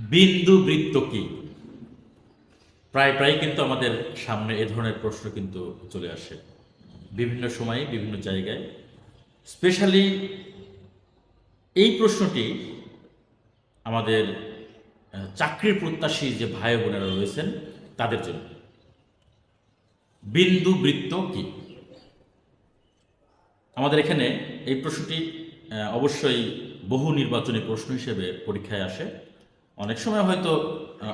বিন্দু বৃত্ত কি? প্রায় প্রায় কিন্তু আমাদের সামনে এ ধরনের প্রশ্ন কিন্তু চলে আসে। বিভিন্ন সময়ে, বিভিন্ন জায়গায়। স্পেশালি এই প্রশ্নটি আমাদের চাকরির প্রত্যাশী যে ভাই বোনেরা রয়েছেন, তাদের জন্য। বিন্দু বৃত্ত কি? আমাদের এখানে এই প্রশ্নটি অবশ্যই বহু নির্বাচনী প্রশ্ন হিসেবে পরীক্ষায় আসে। অনেক সময় হয়তো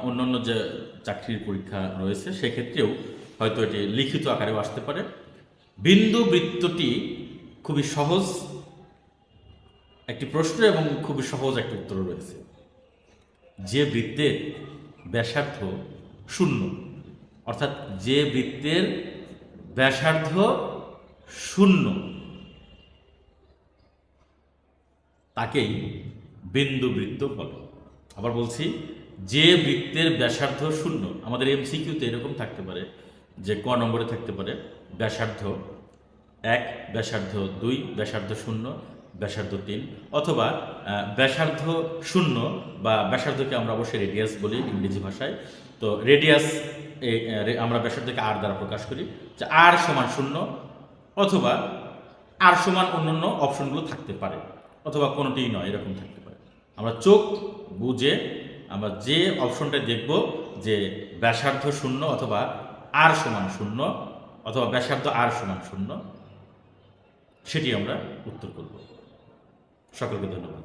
অন্যান্য যে চাকরির পরীক্ষা রয়েছে, সেক্ষেত্রেও হয়তো এটি লিখিত আকারেও আসতে পারে। বিন্দু বৃত্তটি খুবই সহজ একটি প্রশ্ন এবং খুবই সহজ একটি উত্তর রয়েছে। যে বৃত্তের ব্যাসার্ধ শূন্য, অর্থাৎ যে বৃত্তের ব্যাসার্ধ শূন্য, তাকেই বিন্দু বৃত্ত বলে। আবার বলছি, যে বৃত্তের ব্যাসার্ধ শূন্য, আমাদের এমসিকিউতে এরকম থাকতে পারে, যে ক নম্বরে থাকতে পারে, ব্যাসার্ধ এক, ব্যাসার্ধ দুই, ব্যাসার্ধ শূন্য, ব্যাসার্ধ তিন, অথবা ব্যাসার্ধ শূন্য বা ব্যাসার্ধকে আমরা অবশ্যই রেডিয়াস বলি ইংরেজি ভাষায়। তো রেডিয়াস আমরা ব্যাসার্ধকে আর দ্বারা প্রকাশ করি, যে আর সমান শূন্য অথবা আর সমান অন্যান্য অপশনগুলো থাকতে পারে, অথবা কোনোটিই নয়, এরকম থাকতে পারে। আমরা চোখ বুঝে আমরা যে অপশনটা দেখব যে ব্যাসার্ধ শূন্য অথবা আর সমান শূন্য অথবা ব্যাসার্ধ আর সমান শূন্য, সেটি আমরা উত্তর করব। সকলকে ধন্যবাদ।